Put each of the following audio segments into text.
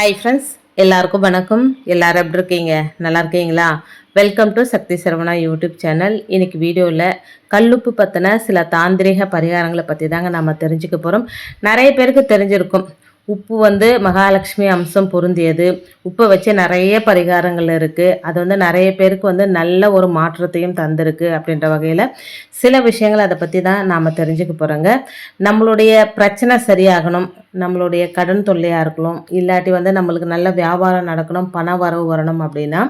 Hi friends எல்லாருக்கும் வணக்கம். எல்லாரும் எப்படி இருக்கீங்க? நல்லா இருக்கீங்களா? Welcome to Sakthi Saravana YouTube channel இன்றைக்கி வீடியோவில் கல்லுப்பு பற்றின சில தாந்திரிக பரிகாரங்களை பற்றி தாங்க நம்ம தெரிஞ்சுக்க போகிறோம் நிறைய பேருக்கு தெரிஞ்சிருக்கும். உப்பு வந்து மகாலட்சுமி அம்சம் பொருந்தியது. உப்பை வச்சு நிறைய பரிகாரங்கள் இருக்குது அது வந்து நிறைய பேருக்கு வந்து நல்ல ஒரு மாற்றத்தையும் தந்திருக்கு அப்படின்ற வகையில் சில விஷயங்கள் அதை பற்றி தான் நாம் தெரிஞ்சுக்க போகிறோங்க நம்மளுடைய பிரச்சனை சரியாகணும். நம்மளுடைய கடன் தொல்லையாக இருக்கலாம். இல்லாட்டி வந்து நம்மளுக்கு நல்ல வியாபாரம் நடக்கணும் பண வரவு வரணும் அப்படின்னா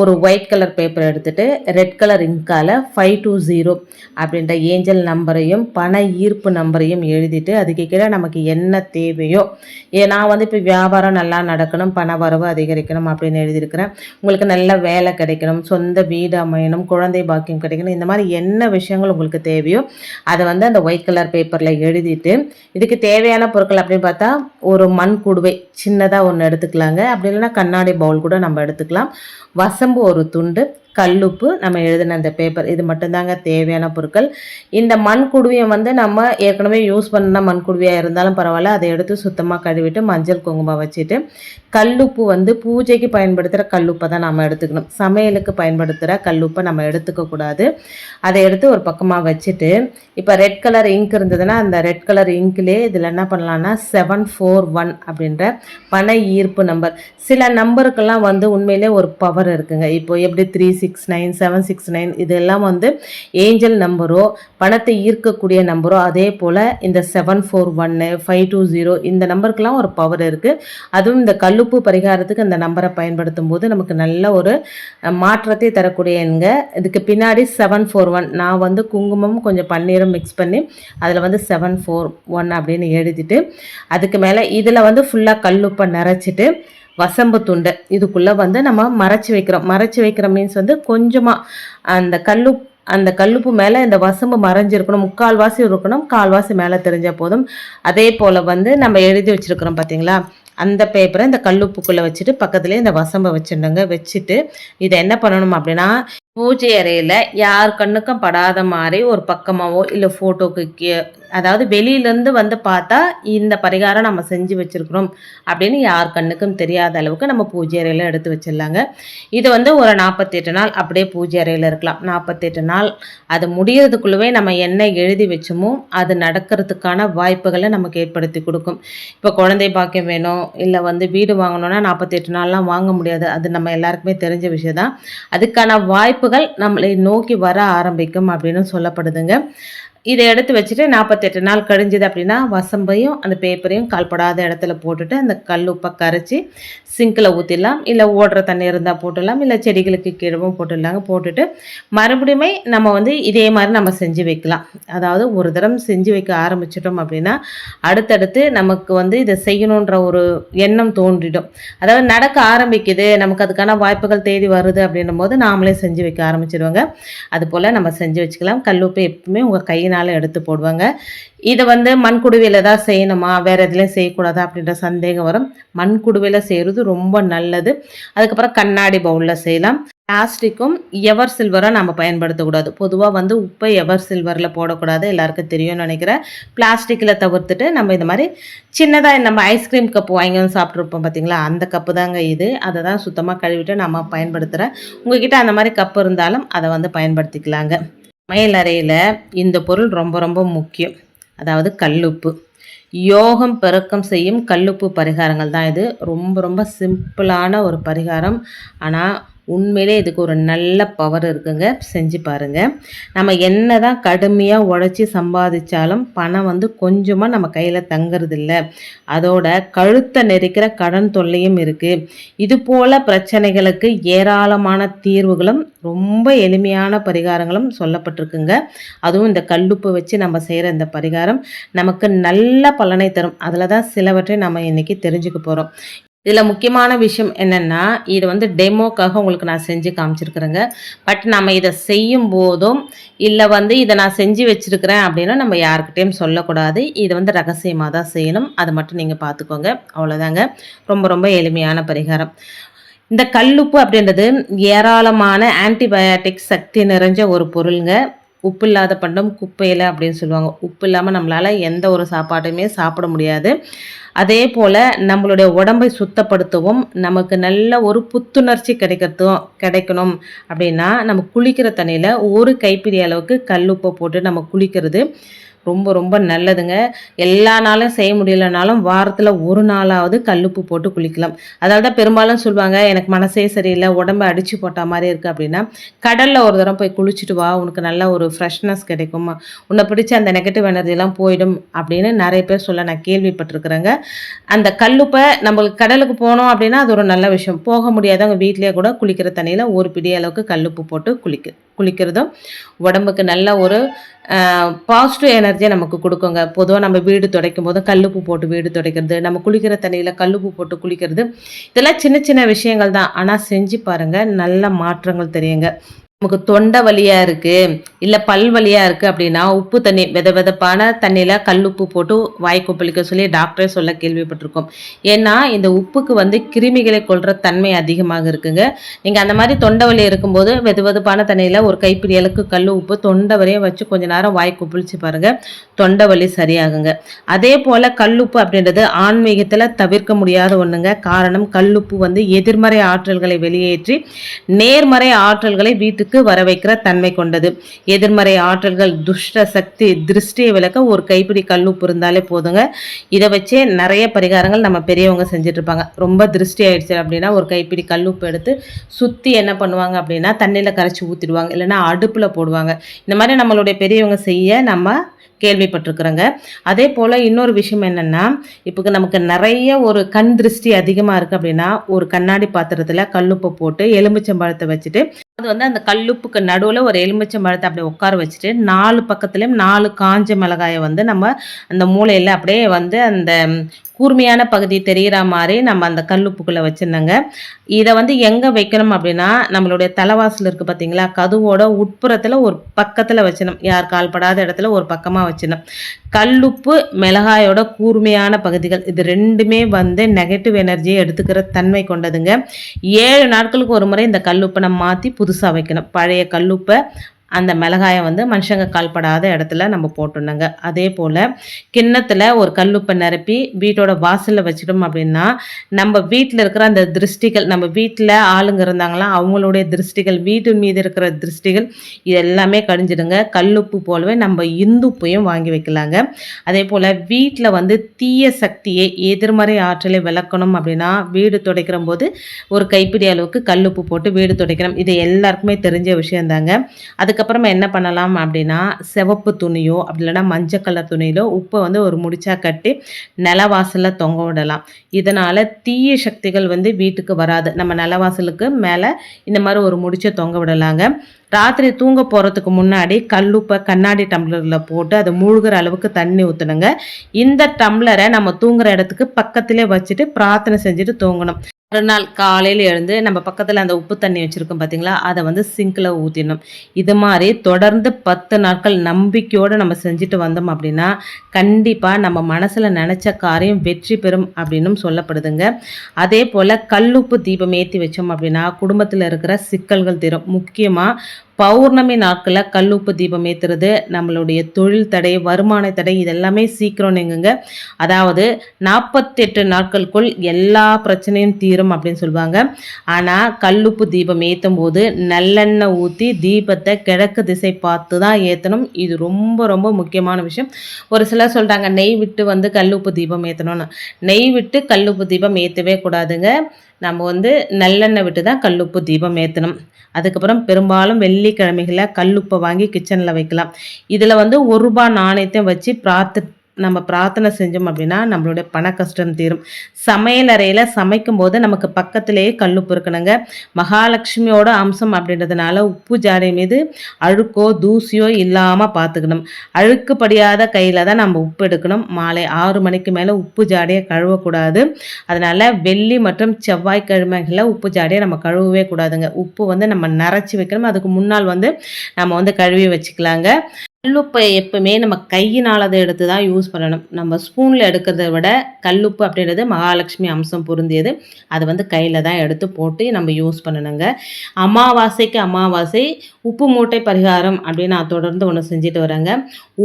ஒரு ஒயிட் கலர் பேப்பர் எடுத்துகிட்டு ரெட் கலர் இங்கால் ஃபைவ் டூ ஜீரோ அப்படின்ற ஏஞ்சல் நம்பரையும் பண ஈர்ப்பு நம்பரையும் எழுதிட்டு அதுக்கு கீழே நமக்கு என்ன தேவையோ ஏ நான் வந்து இப்போ வியாபாரம் நல்லா நடக்கணும் பண வரவு அதிகரிக்கணும் அப்படின்னு எழுதியிருக்கிறேன். உங்களுக்கு நல்ல வேலை கிடைக்கணும் சொந்த வீடு அமையணும் குழந்தை பாக்கியம் கிடைக்கணும் இந்த மாதிரி என்ன விஷயங்கள் உங்களுக்கு தேவையோ அதை வந்து அந்த ஒயிட் கலர் பேப்பரில் எழுதிட்டு இதுக்கு தேவையான பொருட்கள் அப்படின்னு பார்த்தா ஒரு மண் குடுவை சின்னதாக ஒன்று எடுத்துக்கலாங்க. அப்படி இல்லைன்னா கண்ணாடி பவுல் கூட நம்ம எடுத்துக்கலாம். வசம்பு ஒரு துண்டு கல்லுப்பு நம்ம எழுதின அந்த பேப்பர் இது மட்டும்தாங்க தேவையான பொருட்கள். இந்த மண் குடுவையை வந்து நம்ம ஏற்கனவே யூஸ் பண்ண மண் குடுவியாக இருந்தாலும் பரவாயில்ல. அதை எடுத்து சுத்தமாக கழுவிட்டு மஞ்சள் குங்குமம் வச்சுட்டு கல்லுப்பு வந்து பூஜைக்கு பயன்படுத்துகிற கல்லுப்பை தான் நம்ம எடுத்துக்கணும். சமையலுக்கு பயன்படுத்துகிற கல்லுப்பை நம்ம எடுத்துக்கக்கூடாது அதை எடுத்து ஒரு பக்கமாக வச்சுட்டு இப்போ ரெட் கலர் இங்க் இருந்ததுன்னா அந்த ரெட் கலர் இங்க்லேயே இதில் என்ன பண்ணலான்னா செவன் ஃபோர் ஒன் அப்படின்ற பண ஈர்ப்பு நம்பர் சில நம்பருக்கெல்லாம் வந்து உண்மையிலே ஒரு பவர் இருக்குங்க. இப்போ எப்படி three six nine seven six nine இதெல்லாம் வந்து ஏஞ்சல் நம்பரோ பணத்தை ஈர்க்கக்கூடிய நம்பரோ அதே போல் இந்த செவன் ஃபோர் ஒன்று ஃபைவ் டூ ஜீரோ இந்த நம்பருக்கெலாம் ஒரு பவர் இருக்குது அதுவும் இந்த கல்லுப்பு பரிகாரத்துக்கு அந்த நம்பரை பயன்படுத்தும் போது நமக்கு நல்ல ஒரு மாற்றத்தை தரக்கூடிய எண்க இதுக்கு பின்னாடி செவன் ஃபோர் ஒன் நான் வந்து குங்குமம் கொஞ்சம் பன்னீரும் மிக்ஸ் பண்ணி அதில் வந்து செவன் ஃபோர் ஒன் அப்படின்னு எழுதிட்டு அதுக்கு மேலே இதில் வந்து ஃபுல்லாக கல்லுப்பை நிறச்சிட்டு வசம்பு துண்டை. இதுக்குள்ளே வந்து நம்ம மறைச்சி வைக்கிறோம். மறைச்சி வைக்கிற மீன்ஸ் வந்து கொஞ்சமாக அந்த கல்லு அந்த கல்லுப்பு மேலே இந்த வசம்பு மறைஞ்சிருக்கணும். முக்கால்வாசி இருக்கணும். கால்வாசி மேலே தெரிஞ்சால் போதும். அதே போல் வந்து நம்ம எழுதி வச்சுருக்கிறோம் பார்த்தீங்களா அந்த பேப்பரை இந்த கல்லுப்புக்குள்ளே வச்சுட்டு பக்கத்துலேயே இந்த வசம்பை வச்சுடுங்க. வச்சுட்டு இதை என்ன பண்ணணும் அப்படின்னா பூஜை அறையில் யார் கண்ணுக்கும் படாத மாதிரி ஒரு பக்கமாவோ இல்லை ஃபோட்டோக்கு கீ அதாவது வெளியிலேருந்து வந்து பார்த்தா இந்த பரிகாரம் நம்ம செஞ்சு வச்சுருக்குறோம் அப்படின்னு யார் கண்ணுக்கும் தெரியாத அளவுக்கு நம்ம பூஜை அறையில் எடுத்து வச்சிடலாங்க. இது வந்து ஒரு நாற்பத்தெட்டு நாள் அப்படியே பூஜை அறையில் இருக்கலாம். நாற்பத்தெட்டு நாள் அது முடியறதுக்குள்ளவே நம்ம என்ன எழுதி வச்சோமோ அது நடக்கிறதுக்கான வாய்ப்புகளை நமக்கு ஏற்படுத்தி கொடுக்கும். இப்போ குழந்தை பாக்கியம் வேணும் இல்லை வந்து வீடு வாங்கணும்னா நாற்பத்தெட்டு நாள்லாம் வாங்க முடியாது. அது நம்ம எல்லாருக்குமே தெரிஞ்ச விஷயம் தான் அதுக்கான வாய்ப்பு இழப்புகள் நம்மளை நோக்கி வர ஆரம்பிக்கும் அப்படின்னு சொல்லப்படுதுங்க. இதை எடுத்து வச்சுட்டு நாற்பத்தெட்டு நாள் கழிஞ்சுது அப்படின்னா வசம்பையும் அந்த பேப்பரையும் கால்படாத இடத்துல போட்டுட்டு அந்த கல் உப்பை கரைச்சி சிங்கில் ஊற்றிடலாம் இல்லை ஓடுற தண்ணி இருந்தால் போட்டுடலாம். இல்லை செடிகளுக்கு கீழவும் போட்டுடலாங்க. போட்டுட்டு மறுபடியுமே நம்ம வந்து இதே மாதிரி நம்ம செஞ்சு வைக்கலாம். அதாவது ஒரு தரம் செஞ்சு வைக்க ஆரம்பிச்சிட்டோம் அப்படின்னா அடுத்தடுத்து நமக்கு வந்து இதை செய்யணுன்ற ஒரு எண்ணம் தோன்றிடும். அதாவது நடக்க ஆரம்பிக்குது நமக்கு அதுக்கான வாய்ப்புகள் தேடி வருது அப்படின்னும் போது நாமளே செஞ்சு வைக்க ஆரம்பிச்சிடுவாங்க. அதுபோல் நம்ம செஞ்சு வச்சுக்கலாம். கல்லுப்பு எப்பவுமே உங்கள் கையினால் எடுத்து போடுவாங்க? இதை வந்து மண்குடுவையில் தான் செய்யணுமா? வேறு எதுலேயும் செய்யக்கூடாதா? அப்படின்ற சந்தேகம் வரும். மண்குடுவையில் செய்கிறது ரொம்ப நல்லது. அதுக்கப்புறம் கண்ணாடி பவுலில் செய்யலாம். பிளாஸ்டிக்கும் எவர் சில்வரை நம்ம பயன்படுத்தக்கூடாது. பொதுவாக வந்து உப்பை எவர் சில்வரில் போடக்கூடாது. எல்லாருக்கும் தெரியும்னு நினைக்கிறேன். பிளாஸ்டிக்கில் தவிர்த்துட்டு நம்ம இந்த மாதிரி சின்னதாக நம்ம ஐஸ்கிரீம் கப்பு வாங்கி வந்து சாப்பிட்ருப்போம் பார்த்தீங்களா அந்த கப்பு தாங்க இது. அதை தான் சுத்தமாக கழுவிட்டு நம்ம பயன்படுத்துகிறேன் உங்ககிட்ட அந்த மாதிரி கப்பு இருந்தாலும் அதை வந்து பயன்படுத்திக்கலாங்க. சமையல் அறையில் இந்த பொருள் ரொம்ப ரொம்ப முக்கியம். அதாவது கல்லுப்பு. யோகம் பெருக்கம் செய்யும் கல்லுப்பு பரிகாரங்கள் தான் இது. ரொம்ப ரொம்ப சிம்பிளான ஒரு பரிகாரம். ஆனால் உண்மையிலே இதுக்கு ஒரு நல்ல பவர் இருக்குங்க. செஞ்சு பாருங்க. நம்ம என்ன தான் கடுமையாக உழைச்சி சம்பாதிச்சாலும் பணம் வந்து கொஞ்சமாக நம்ம கையில் தங்குறதில்ல. அதோட கழுத்தை நெரிக்கிற கடன் தொல்லையும் இருக்குது இது போல் பிரச்சனைகளுக்கு ஏராளமான தீர்வுகளும் ரொம்ப எளிமையான பரிகாரங்களும் சொல்லப்பட்டிருக்குங்க. அதுவும் இந்த கல்லுப்பு வச்சு நம்ம செய்கிற இந்த பரிகாரம் நமக்கு நல்ல பலனை தரும். அதில் தான் சிலவற்றை நம்ம இன்றைக்கி தெரிஞ்சுக்க போகிறோம் இதில் முக்கியமான விஷயம் என்னென்னா இது வந்து டெமோக்காக உங்களுக்கு நான் செஞ்சு காமிச்சிருக்கிறேங்க. பட் நம்ம இதை செய்யும் போதும் இல்லை வந்து இதை நான் செஞ்சு வச்சுருக்கிறேன் அப்படின்னா நம்ம யாருக்கிட்டேயும் சொல்லக்கூடாது. இது வந்து ரகசியமாக தான் செய்யணும். அது மட்டும் நீங்கள் பார்த்துக்கோங்க அவ்வளோதாங்க ரொம்ப ரொம்ப எளிமையான பரிகாரம். இந்த கல்லுப்பு அப்படின்றது ஏராளமான ஆன்டிபயாட்டிக் சக்தி நிறைஞ்ச ஒரு பொருளுங்க. உப்பு இல்லாத பண்டம் குப்பையில் அப்படின்னு சொல்லுவாங்க. உப்பு இல்லாமல் நம்மளால் எந்த ஒரு சாப்பாட்டுமே சாப்பிட முடியாது. அதே போல் நம்மளுடைய உடம்பை சுத்தப்படுத்தவும் நமக்கு நல்ல ஒரு புத்துணர்ச்சி கிடைக்கிறதும் கிடைக்கணும் அப்படின்னா நம்ம குளிக்கிற தண்ணியில் ஒரு கைப்பிடி அளவுக்கு கல் உப்பை போட்டு நம்ம குளிக்கிறது. ரொம்ப ரொம்ப நல்லதுங்க. எல்லா நாளும் செய்ய முடியலனாலும் வாரத்தில் ஒரு நாளாவது கல்லுப்பு போட்டு குளிக்கலாம். அதாவது தான் பெரும்பாலும் சொல்லுவாங்க எனக்கு மனசே சரியில்லை உடம்பு அடித்து போட்ட மாதிரி இருக்குது அப்படின்னா கடலில் ஒரு தரம் போய் குளிச்சுட்டு வா உனக்கு நல்ல ஒரு ஃப்ரெஷ்னஸ் கிடைக்குமா உன்னை பிடிச்ச அந்த நெகட்டிவ் எனர்ஜிலாம் போயிடும் அப்படின்னு நிறைய பேர் சொல்ல நான் கேள்விப்பட்டிருக்கிறேங்க. அந்த கல்லுப்பை நம்மளுக்கு கடலுக்கு போனோம் அப்படின்னா அது ஒரு நல்ல விஷயம். போக முடியாதவங்க வீட்லேயே கூட குளிக்கிற தண்ணியில் ஒரு பிடி அளவுக்கு கல்லுப்பு போட்டு குளிக்க குளிக்கிறதும் உடம்புக்கு நல்ல ஒரு பாசிட்டிவ் எனர்ஜியை நமக்கு கொடுக்குங்க. பொதுவாக நம்ம வீடு துடைக்கும் போது கல்லுப்பு போட்டு வீடு துடைக்கிறது நம்ம குளிக்கிற தண்ணியில் கல்லுப்பு போட்டு குளிக்கிறது இதெல்லாம் சின்ன சின்ன விஷயங்கள் தான். ஆனால் செஞ்சு பாருங்கள் நல்ல மாற்றங்கள் தெரியுங்க. நமக்கு தொண்டை வலியாக இருக்குது இல்லை பல் வலியாக இருக்குது அப்படின்னா உப்பு தண்ணி வித விதப்பான தண்ணியில் கல்லுப்பு போட்டு வாய் கொப்பளிக்க சொல்லி டாக்டரே சொல்ல கேள்விப்பட்டிருக்கோம். ஏன்னா இந்த உப்புக்கு வந்து கிருமிகளை கொள்கிற தன்மை அதிகமாக இருக்குங்க. நீங்கள் அந்த மாதிரி தொண்டை வலி இருக்கும்போது வெது வெதுப்பான தண்ணியில் ஒரு கைப்பிடி அளவுக்கு கல் உப்பு தொண்டை வரையும் வச்சு கொஞ்ச நேரம் வாய் கொப்பளிச்சு பாருங்கள் தொண்டை வலி சரியாகுங்க. அதே போல் கல்லுப்பு அப்படின்றது ஆன்மீகத்தில் தவிர்க்க முடியாத ஒன்றுங்க காரணம் கல்லுப்பு வந்து எதிர்மறை ஆற்றல்களை வெளியேற்றி நேர்மறை ஆற்றல்களை வீட்டுக்கு வீட்டுக்கு வர வைக்கிற தன்மை கொண்டது. எதிர்மறை ஆற்றல்கள் துஷ்ட சக்தி திருஷ்டியை விளக்க ஒரு கைப்பிடி கல்லுப்பு இருந்தாலே போதுங்க. இதை வச்சே நிறைய பரிகாரங்கள் நம்ம பெரியவங்க செஞ்சுட்டு இருப்பாங்க ரொம்ப திருஷ்டி ஆயிடுச்சு அப்படின்னா ஒரு கைப்பிடி கல்லுப்பு எடுத்து சுற்றி என்ன பண்ணுவாங்க அப்படின்னா தண்ணியில் கரைச்சி ஊற்றிடுவாங்க இல்லைன்னா அடுப்பில் போடுவாங்க. இந்த மாதிரி நம்மளுடைய பெரியவங்க செய்ய நம்ம கேள்விப்பட்டிருக்கிறோங்க. அதே போல் இன்னொரு விஷயம் என்னென்னா இப்போ நமக்கு நிறைய ஒரு கண் திருஷ்டி அதிகமாக இருக்குது அப்படின்னா ஒரு கண்ணாடி பாத்திரத்தில் கல்லுப்பை போட்டு எலுமிச்சம்பழத்தை வச்சுட்டு அது வந்து அந்த கல்லுப்புக்கு நடுவில் ஒரு எலுமிச்சை மரத்தை அப்படியே உட்கார வச்சுட்டு நாலு பக்கத்துலேயும் நாலு காஞ்ச மிளகாயை வந்து நம்ம அந்த மூளையில் அப்படியே வந்து அந்த கூர்மையான பகுதி தெரிகிற மாதிரி நம்ம அந்த கல்லுப்புக்குள்ளே வச்சுருந்தோங்க இதை வந்து எங்கே வைக்கணும் அப்படின்னா நம்மளுடைய தலைவாசல் இருக்குது பார்த்தீங்களா கதுவோட உட்புறத்தில் ஒரு பக்கத்தில் வச்சிடணும். யார் கால்படாத இடத்துல ஒரு பக்கமாக வச்சிடணும். கல்லுப்பு மிளகாயோட கூர்மையான பகுதிகள். இது ரெண்டுமே வந்து நெகட்டிவ் எனர்ஜியை எடுத்துக்கிற தன்மை கொண்டதுங்க. ஏழு நாட்களுக்கு ஒரு முறை இந்த கல்லுப்பை நம்ம மாற்றி புதுசாக வைக்கணும். பழைய கல்லுப்பை அந்த மிளகாயை வந்து மனுஷங்க கால்படாத இடத்துல நம்ம போட்டுடணுங்க. அதே போல் கிண்ணத்தில் ஒரு கல்லுப்பை நிரப்பி வீட்டோட வாசலில் வச்சுட்டோம் அப்படின்னா நம்ம வீட்டில் இருக்கிற அந்த திருஷ்டிகள் நம்ம வீட்டில் ஆளுங்க இருந்தாங்களா அவங்களுடைய திருஷ்டிகள் வீட்டு மீது இருக்கிற திருஷ்டிகள் இது எல்லாமே கழிஞ்சிடுங்க கல்லுப்பு போலவே நம்ம இந்துப்பையும் வாங்கி வைக்கலாங்க. அதே போல் வீட்டில் வந்து தீய சக்தியை எதிர்மறை ஆற்றலை விளக்கணும் அப்படின்னா வீடு துடைக்கிற போது ஒரு கைப்பிடி அளவுக்கு கல்லுப்பு போட்டு வீடு துடைக்கணும். இது எல்லாருக்குமே தெரிஞ்ச விஷயந்தாங்க. அது அதுக்கப்புறமா என்ன பண்ணலாம் அப்படின்னா சிவப்பு துணியோ அப்படி இல்லைன்னா மஞ்சள் கலர் துணியிலோ உப்பை வந்து ஒரு முடிச்சா கட்டி நிலவாசலில் தொங்க விடலாம். இதனால் தீய சக்திகள் வந்து வீட்டுக்கு வராது. நம்ம நிலவாசலுக்கு மேலே இந்த மாதிரி ஒரு முடிச்சை தொங்க விடலாங்க. ராத்திரி தூங்க போகிறதுக்கு முன்னாடி கல்லுப்பை கண்ணாடி டம்ளரில் போட்டு அதை மூழ்கிற அளவுக்கு தண்ணி ஊற்றணுங்க இந்த டம்ளரை நம்ம தூங்குற இடத்துக்கு பக்கத்திலே வச்சுட்டு பிரார்த்தனை செஞ்சுட்டு தூங்கணும். மறுநாள் காலையில் எழுந்து நம்ம பக்கத்தில் அந்த உப்பு தண்ணி வச்சுருக்கோம் பார்த்தீங்களா அதை வந்து சிங்கில் ஊற்றிடணும் இது மாதிரி தொடர்ந்து பத்து நாட்கள் நம்பிக்கையோடு நம்ம செஞ்சுட்டு வந்தோம் அப்படின்னா கண்டிப்பாக நம்ம மனசில் நினச்ச காரியம் வெற்றி பெறும் அப்படின்னும் சொல்லப்படுதுங்க. அதே போல் கல்லுப்பு தீபம் ஏற்றி வச்சோம் அப்படின்னா குடும்பத்தில் இருக்கிற சிக்கல்கள் தீரும். முக்கியமாக பௌர்ணமி நாட்களில் கல்லுப்பு தீபம் ஏற்றுறது நம்மளுடைய தொழில் தடை வருமான தடை இதெல்லாமே சீக்கிரம் நீங்குங்க. அதாவது நாற்பத்தெட்டு நாட்களுக்குள் எல்லா பிரச்சனையும் தீரும் அப்படின்னு சொல்லுவாங்க. ஆனால் கல்லுப்பு தீபம் ஏற்றும் போது நல்லெண்ணெய் ஊற்றி தீபத்தை கிழக்கு திசை பார்த்து தான் ஏற்றணும் இது ரொம்ப ரொம்ப முக்கியமான விஷயம். ஒரு சிலர் சொல்கிறாங்க நெய் விட்டு வந்து கல்லுப்பு தீபம் ஏற்றணும்னு நெய் விட்டு கல்லுப்பு தீபம் ஏற்றவே கூடாதுங்க. நம்ம வந்து நல்லெண்ணெய் விட்டு தான் கல்லுப்பு தீபம் ஏற்றணும் அதுக்கப்புறம் பெரும்பாலும் வெள்ளிக்கிழமைகளில் கல்லுப்பை வாங்கி கிச்சனில் வைக்கலாம். இதில் வந்து ஒரு ரூபா நாணயத்தையும் வச்சு பிரார்த்து நம்ம பிரார்த்தனை செஞ்சோம் அப்படின்னா நம்மளுடைய பண கஷ்டம் தீரும். சமையல் அறையில் சமைக்கும் போது நமக்கு பக்கத்திலேயே கல்லுப்பு இருக்கணுங்க மகாலட்சுமியோட அம்சம் அப்படின்றதுனால உப்பு ஜாடை மீது அழுக்கோ தூசியோ இல்லாமல் பார்த்துக்கணும் அழுக்குப்படியாத கையில் தான் நம்ம உப்பு எடுக்கணும். மாலை ஆறு மணிக்கு மேலே உப்பு ஜாடையை கழுவக்கூடாது. அதனால் வெள்ளி மற்றும் செவ்வாய்க்கிழமைகளில் உப்பு ஜாடையை நம்ம கழுவவே கூடாதுங்க. உப்பு வந்து நம்ம நரைச்சி வைக்கணும். அதுக்கு முன்னால் வந்து நம்ம வந்து கழுவி வச்சுக்கலாங்க. கல்லுப்பை எப்பவுமே நம்ம கையினால் அதை எடுத்து தான் யூஸ் பண்ணணும். நம்ம ஸ்பூனில் எடுக்கிறத விட கல்லுப்பு அப்படின்றது மகாலட்சுமி அம்சம் பொருந்தியது. அதை வந்து கையில் தான் எடுத்து போட்டு நம்ம யூஸ் பண்ணணுங்க. அமாவாசைக்கு அமாவாசை உப்பு மூட்டை பரிகாரம் அப்படின்னு நான் தொடர்ந்து ஒன்று செஞ்சுட்டு வரேங்க.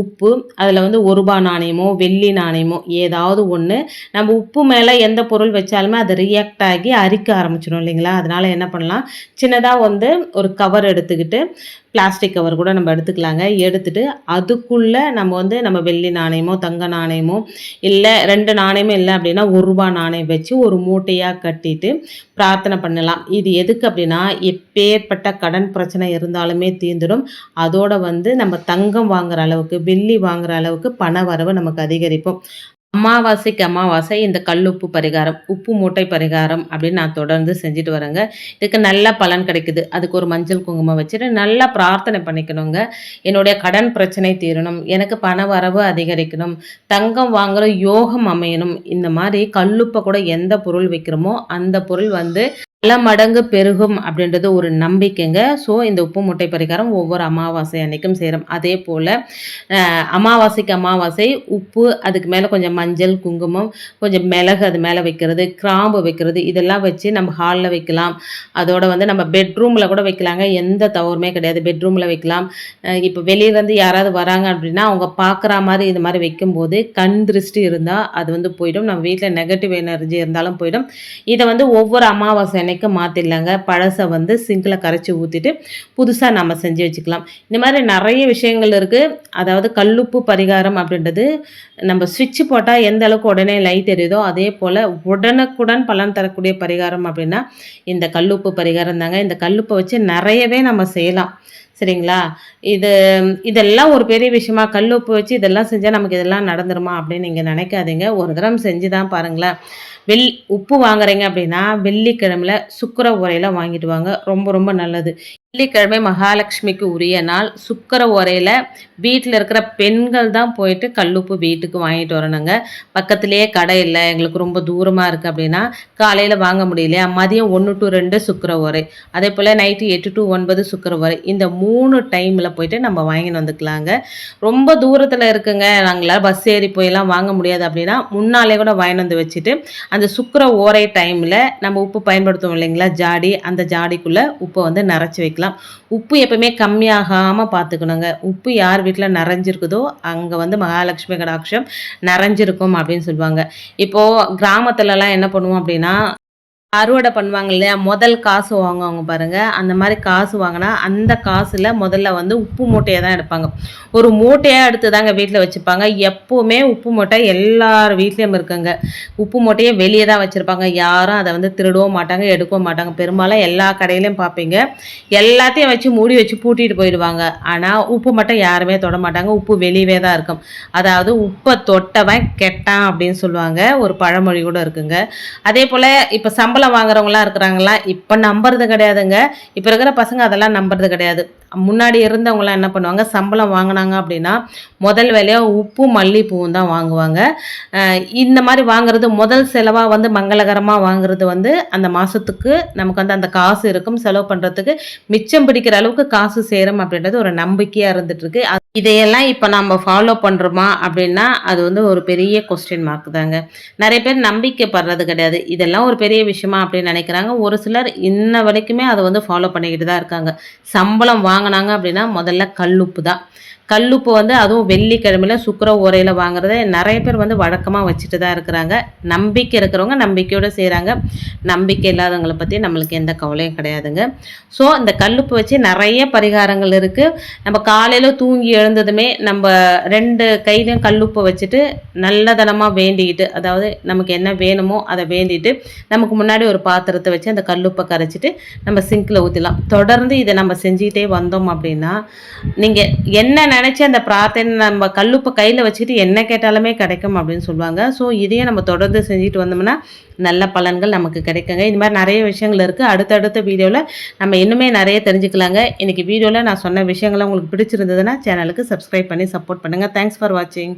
உப்பு அதில் வந்து ஒரு ரூபா நாணயமோ வெள்ளி நாணயமோ ஏதாவது ஒன்று நம்ம உப்பு மேலே எந்த பொருள் வச்சாலுமே அது ரியாக்ட் ஆகி அரிக்க ஆரம்பிச்சிடும் இல்லைங்களா? அதனால் என்ன பண்ணலாம்? சின்னதாக வந்து ஒரு கவர் எடுத்துக்கிட்டு பிளாஸ்டிக் கவர் கூட நம்ம எடுத்துக்கலாங்க. எடுத்துகிட்டு அதுக்குள்ளே நம்ம வந்து நம்ம வெள்ளி நாணயமோ தங்க நாணயமோ இல்லை ரெண்டு நாணயமும் இல்லை அப்படின்னா ஒரு ரூபா நாணயம் வச்சு ஒரு மூட்டையாக கட்டிட்டு பிரார்த்தனை பண்ணலாம். இது எதுக்கு அப்படின்னா எப்பேற்பட்ட கடன் பிரச்சனை இருந்தாலுமே தீர்ந்துடும். அதோட வந்து நம்ம தங்கம் வாங்குற அளவுக்கு வெள்ளி வாங்குற அளவுக்கு பண வரவு நமக்கு அதிகரிப்போம். அமாவாசைக்கு அமாவாசை இந்த கல்லுப்பு பரிகாரம் உப்பு மூட்டை பரிகாரம் அப்படின்னு நான் தொடர்ந்து செஞ்சுட்டு வரேங்க. இதுக்கு நல்ல பலன் கிடைக்குது. அதுக்கு ஒரு மஞ்சள் குங்குமம் வச்சுட்டு நல்லா பிரார்த்தனை பண்ணிக்கணுங்க. என்னுடைய கடன் பிரச்சனை தீரணும். எனக்கு பண வரவு அதிகரிக்கணும். தங்கம் வாங்குற யோகம் அமையணும். இந்த மாதிரி கல்லுப்பை கூட எந்த பொருள் வைக்கிறோமோ அந்த பொருள் வந்து பல மடங்கு பெருகும் அப்படின்றது ஒரு நம்பிக்கைங்க. ஸோ இந்த உப்பு முட்டை பரிகாரம் ஒவ்வொரு அமாவாசை அன்னைக்கும் செய்கிறோம் அதே போல் அமாவாசைக்கு அமாவாசை உப்பு அதுக்கு மேலே கொஞ்சம் மஞ்சள் குங்குமம் கொஞ்சம் மிளகு அது மேலே வைக்கிறது கிராம்பு வைக்கிறது இதெல்லாம் வச்சு நம்ம ஹாலில் வைக்கலாம். அதோட வந்து நம்ம பெட்ரூமில் கூட வைக்கலாங்க. எந்த தவறுமே கிடையாது. பெட்ரூமில் வைக்கலாம். இப்போ வெளியிலேருந்து யாராவது வராங்க அப்படின்னா அவங்க பார்க்குற மாதிரி இது மாதிரி வைக்கும்போது கண் திருஷ்டி இருந்தால் அது வந்து போயிடும். நம்ம வீட்டில் நெகட்டிவ் எனர்ஜி இருந்தாலும் போயிடும். இதை வந்து ஒவ்வொரு அமாவாசை அன்னைக்கு மாற்றிடலாங்க பழசை வந்து சிங்கில் கரைச்சி ஊற்றிட்டு புதுசாக நம்ம செஞ்சு வச்சுக்கலாம். இந்த மாதிரி நிறைய விஷயங்கள் இருக்குது அதாவது கல்லுப்பு பரிகாரம் அப்படின்றது நம்ம சுவிட்ச் போட்டால் எந்த அளவுக்கு உடனே லைட் எரியுதோ அதே போல் உடனுக்குடன் பலன் தரக்கூடிய பரிகாரம் அப்படின்னா இந்த கல்லுப்பு பரிகாரம் தாங்க. இந்த கல்லுப்பை வச்சு நிறையவே நம்ம செய்யலாம். சரிங்களா? இது இதெல்லாம் ஒரு பெரிய விஷயமா கல் உப்பு வச்சு இதெல்லாம் செஞ்சால் நமக்கு இதெல்லாம் நடந்துருமா அப்படின்னு நீங்கள் நினைக்காதீங்க. ஒரு தரம் செஞ்சு தான் பாருங்களேன். வெள் உப்பு வாங்குறீங்க அப்படின்னா வெள்ளிக்கிழமையில் சுக்கர உரையில் வாங்கிட்டு வாங்க. ரொம்ப ரொம்ப நல்லது. வெள்ளிக்கிழமை மகாலட்சுமிக்கு உரிய நாள். சுக்கர உரையில் வீட்டில் இருக்கிற பெண்கள் தான் போயிட்டு கல்லுப்பு வீட்டுக்கு வாங்கிட்டு வரணுங்க. பக்கத்துலேயே கடை இல்லை எங்களுக்கு ரொம்ப தூரமாக இருக்குது அப்படின்னா காலையில் வாங்க முடியலையா. மதியம் ஒன்று டு ரெண்டு சுக்கர உரை அதே போல் நைட்டு எட்டு டு ஒன்பது சுக்கர உரை இந்த மூணு டைமில் போயிட்டு நம்ம வாங்கிட்டு வந்துக்கலாங்க. ரொம்ப தூரத்தில் இருக்குங்க. நாங்களாம் பஸ் ஏறி போயெல்லாம் வாங்க முடியாது அப்படின்னா முன்னாலே கூட வாங்கிட்டு வந்து வச்சுட்டு அந்த சுக்கர ஓரை டைமில் நம்ம உப்பு பயன்படுத்துவோம் இல்லைங்களா? ஜாடி. அந்த ஜாடிக்குள்ளே உப்பை வந்து நிறச்சி வைக்கலாம். வைக்கலாம் உப்பு எப்பவுமே கம்மியாகாமல் பார்த்துக்கணுங்க. உப்பு யார் வீட்டில் நிறைஞ்சிருக்குதோ அங்கே வந்து மகாலட்சுமி கடாட்சம் நிறைஞ்சிருக்கும் அப்படின்னு சொல்லுவாங்க. இப்போது கிராமத்துலலாம் என்ன பண்ணுவோம் அப்படின்னா அறுவடை பண்ணுவாங்க இல்லையா? முதல் காசு வாங்குவாங்க பாருங்கள் அந்த மாதிரி காசு வாங்கினா அந்த காசில் முதல்ல வந்து உப்பு மூட்டையை தான் எடுப்பாங்க. ஒரு மூட்டையாக எடுத்து தாங்க வீட்டில் வச்சுப்பாங்க. எப்போவுமே உப்பு மூட்டை எல்லார் வீட்லேயும் இருக்குங்க. உப்பு மூட்டையை வெளியே தான் வச்சுருப்பாங்க. யாரும் அதை வந்து திருடவும் மாட்டாங்க எடுக்கவும் மாட்டாங்க. பெரும்பாலும் எல்லா கடையிலையும் பார்ப்பீங்க. எல்லாத்தையும் வச்சு மூடி வச்சு பூட்டிட்டு போயிடுவாங்க. ஆனால் உப்பு மட்டும் யாருமே தொட மாட்டாங்க. உப்பு வெளியவே தான் இருக்கும். அதாவது உப்பை தொட்டவன் கெட்டான் அப்படின்னு சொல்லுவாங்க. ஒரு பழமொழி கூட இருக்குங்க. அதே போல் இப்போ சம்பளம் சம்பளம் வாங்குறவங்களாம் இருக்கிறாங்களா? இப்போ நம்புறது கிடையாதுங்க. இப்போ இருக்கிற பசங்க அதெல்லாம் நம்புறது கிடையாது. முன்னாடி இருந்தவங்களாம் என்ன பண்ணுவாங்க? சம்பளம் வாங்கினாங்க அப்படின்னா முதல் வேலையாக உப்பு மல்லிப்பூவும் தான் வாங்குவாங்க. இந்த மாதிரி வாங்குறது முதல் செலவாக வந்து மங்களகரமாக வாங்குறது வந்து அந்த மாதத்துக்கு நமக்கு வந்து அந்த காசு இருக்கும். செலவு பண்ணுறதுக்கு மிச்சம் பிடிக்கிற அளவுக்கு காசு சேரும் அப்படின்றது ஒரு நம்பிக்கையாக இருந்துகிட்ருக்கு இதையெல்லாம் இப்போ நம்ம ஃபாலோ பண்ணுறோமா அப்படின்னா அது வந்து ஒரு பெரிய கொஸ்டின் மார்க் தாங்க. நிறைய பேர் நம்பிக்கைப்படுறது கிடையாது. இதெல்லாம் ஒரு பெரிய விஷயமா அப்படின்னு நினைக்கிறாங்க. ஒரு சிலர் இன்ன வரைக்குமே அதை வந்து ஃபாலோ பண்ணிக்கிட்டு தான் இருக்காங்க. சம்பளம் வாங்க வாங்கினாங்க அப்படின்னா முதல்ல கல் உப்பு தான். கல்லுப்பு வந்து அதுவும் வெள்ளிக்கிழமையில் சுக்கர உரையில் வாங்குறத நிறைய பேர் வந்து வழக்கமாக வச்சுட்டு தான் இருக்கிறாங்க. நம்பிக்கை இருக்கிறவங்க நம்பிக்கையோடு செய்கிறாங்க நம்பிக்கை இல்லாதவங்களை பற்றி நம்மளுக்கு எந்த கவலையும் கிடையாதுங்க. ஸோ இந்த கல்லுப்பு வச்சு நிறைய பரிகாரங்கள் இருக்குது நம்ம காலையில் தூங்கி எழுந்ததுமே நம்ம ரெண்டு கையிலையும் கல்லுப்பை வச்சுட்டு நல்லதனமாக வேண்டிக்கிட்டு அதாவது நமக்கு என்ன வேணுமோ அதை வேண்டிட்டு நமக்கு முன்னாடி ஒரு பாத்திரத்தை வச்சு அந்த கல்லுப்பை கரைச்சிட்டு நம்ம சிங்கில் ஊற்றிடலாம் தொடர்ந்து இதை நம்ம செஞ்சுக்கிட்டே வந்தோம் அப்படின்னா நீங்கள் என்ன நினச்சி அந்த பிரார்த்தனை நம்ம கல்லுப்பை கையில் வச்சுட்டு என்ன கேட்டாலுமே கிடைக்கும் அப்படின்னு சொல்லுவாங்க. ஸோ இதையும் நம்ம தொடர்ந்து செஞ்சுட்டு வந்தோம்னா நல்ல பலன்கள் நமக்கு கிடைக்குங்க. இந்த மாதிரி நிறைய விஷயங்கள் இருக்குது அடுத்தடுத்த வீடியோவில் நம்ம இன்னுமே நிறைய தெரிஞ்சுக்கலாங்க. இன்றைக்கி வீடியோவில் நான் சொன்ன விஷயங்கள்லாம் உங்களுக்கு பிடிச்சிருந்ததுன்னா சேனலுக்கு சப்ஸ்கிரைப் பண்ணி சப்போர்ட் பண்ணுங்கள் தேங்க்ஸ் ஃபார் வாட்சிங்